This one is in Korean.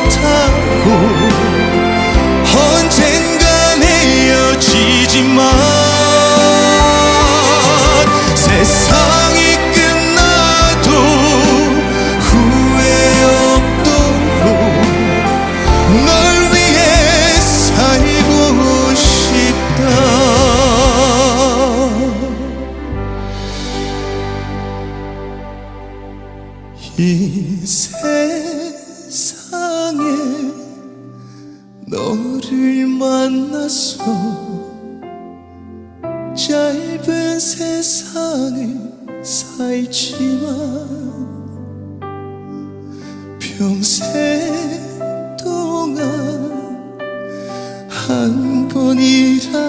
못하고 언젠가 내어지지만 세상이 끝나도 후회 없도록 널 위해 살고 싶다. 이 세상 너를 만나서 짧은 세상을 살지만 평생 동안 한 번이라